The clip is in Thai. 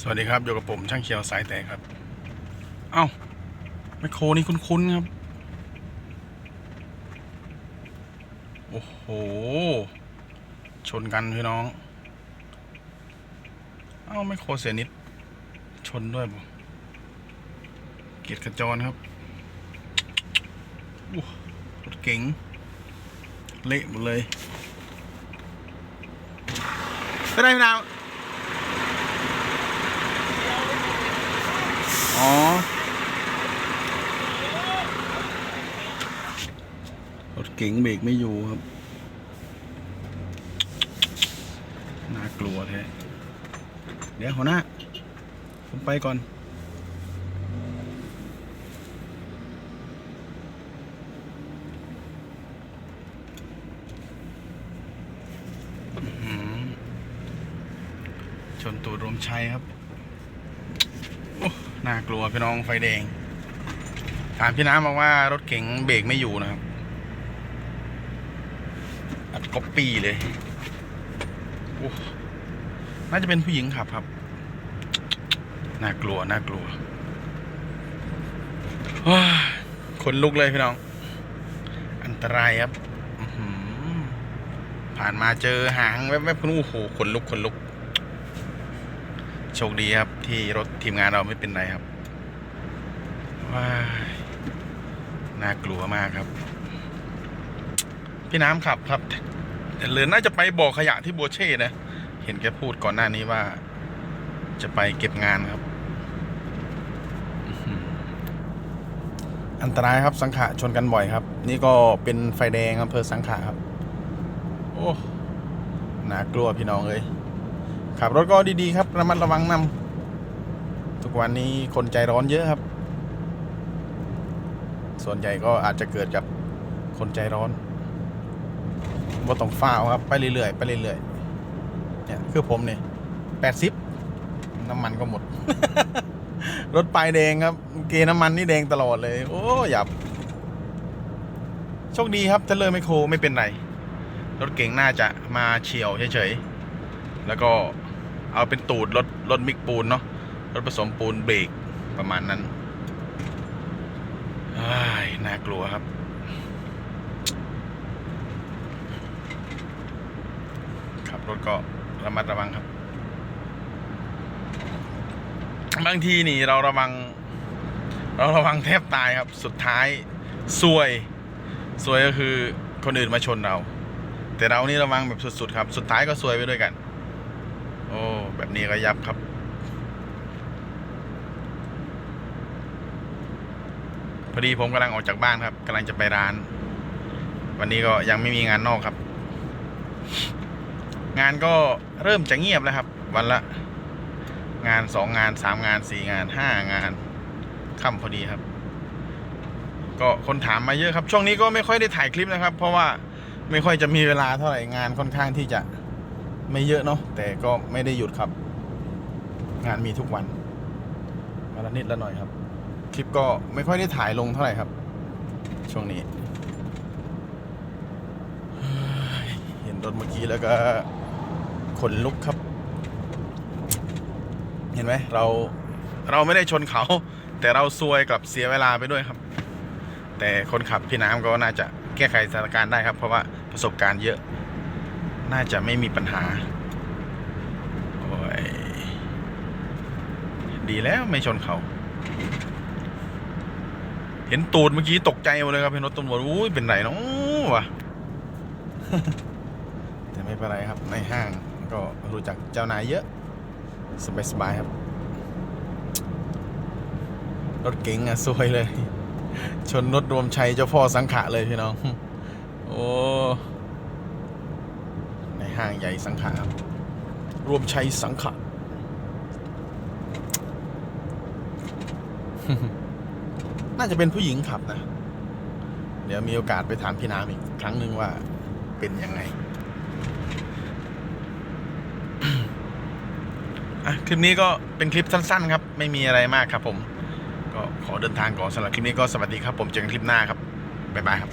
สวัสดีครับอยู่กับผมช่างเขียวสายแตกครับ เอ้าไมโครนี่คุ้นๆครับ โอ้โห ชนกันพี่น้อง เอ้าไมโครเสียนิด ชนด้วยบ่เกียรติขจรครับอู้รถเก๋งเละหมดเลยไปได้พี่นาว อ๋อ รถเก๋งเบรกไม่อยู่ครับ น่ากลัวแท้ เดี๋ยวหัวหน้า ผมไปก่อนชนตูดรวมชัยครับ น่ากลัวพี่น้องไฟแดง ถามพี่น้ำบอกว่ารถเก๋งเบรกไม่อยู่นะครับ อัดก๊อปปี้เลยน่าจะเป็นผู้หญิงขับครับ น่ากลัว น่ากลัวว้าขนลุกเลยพี่น้อง อันตรายครับ ผ่านมาเจอหางแวบๆคุณโอ้โหขนลุกขนลุก โชคดีครับที่รถทีมงานเราไม่เป็นไรครับ ว้าน่ากลัวมากครับ พี่น้ำขับครับแต่เลือน่าจะไปบ่อขยะที่บัวเช่นะ เห็นแกพูดก่อนหน้านี้ว่า จะไปเก็บงานครับ อันตรายครับสังขะชนกันบ่อยครับ นี่ก็เป็นไฟแดงอำเภอสังขะครับ โอ้น่ากลัวพี่น้องเลย ขับรถก็ดีๆครับระมัดระวังนำทุกวันนี้คนใจร้อนเยอะครับ ส่วนใหญ่ก็อาจจะเกิดจากคนใจร้อนว่าต้องฝ้าวครับ ไปเรื่อยๆไปเรื่อยๆเนี่ยคือผมเนี่ยแปดสิบน้ำมันก็หมด รถปลายแดงครับ เกน้ำมันนี่แดงตลอดเลย โอ้หยับโชคดีครับเทเลอร์ไมโครไม่เป็นไร รถเก่งน่าจะมาเฉียวเฉยๆ แล้วก็ เอาเป็นตูดรถรถมิกปูนเนาะรถผสมปูนเบรกประมาณนั้นายน่ากลัวครับ ขับรถก็ระมัดระวังครับ บางทีนี่เราระวัง เราระวังแทบตายครับ สุดท้ายซวยซวยก็คือคนอื่นมาชนเรา แต่เรานี่ระวังแบบสุดๆครับ สุดท้ายก็ซวยไปด้วยกัน โอ้แบบนี้ก็ยับครับ พอดีผมกำลังออกจากบ้านครับกำลังจะไปร้าน วันนี้ก็ยังไม่มีงานนอกครับ งานก็เริ่มจะเงียบแล้วครับ วันละ งานสองงานสามงานสี่งานห้างานค่ำพอดีครับ ก็คนถามมาเยอะครับ ช่วงนี้ก็ไม่ค่อยได้ถ่ายคลิปนะครับ เพราะว่าไม่ค่อยจะมีเวลาเท่าไหร่งานค่อนข้างที่จะ ไม่เยอะเนาะแต่ก็ไม่ได้หยุดครับ งานมีทุกวันวันละนิดละหน่อยครับ คลิปก็ไม่ค่อยได้ถ่ายลงเท่าไหร่ครับ ช่วงนี้เฮ้ยเห็นรถเมื่อกี้แล้วก็ขนลุกครับ เห็นไหมเราเราไม่ได้ชนเขา แต่เราซวยกับเสียเวลาไปด้วยครับ แต่คนขับพี่น้ำก็น่าจะแก้ไขสถานการณ์ได้ครับ เพราะว่าประสบการณ์เยอะ น่าจะไม่มีปัญหา โอ้ย ดีแล้วไม่ชนเขา เห็นตูดเมื่อกี้ตกใจหมดเลยครับเห็นรถตำรวจอุ้ยเป็นไรเนาะวะแต่ไม่เป็นไรครับ ในห้างก็รู้จักเจ้านายเยอะ สบายๆครับ รถเก๋งอะสวยเลย ชนรถรวมชัยเจ้าพ่อสังขะเลยพี่น้อง โอ้ ห้างใหญ่สังขะครับรวมชัยสังขะน่าจะเป็นผู้หญิงขับนะ เดี๋ยวมีโอกาสไปถามพี่น้ำอีกครั้งหนึ่งว่าเป็นยังไงอะคลิปนี้ก็เป็นคลิปสั้น ๆ ครับ ไม่มีอะไรมากครับผม ก็ขอเดินทางก่อนสำหรับคลิปนี้ก็สวัสดีครับ ผมเจอกันคลิปหน้าครับ บ๊ายบายครับ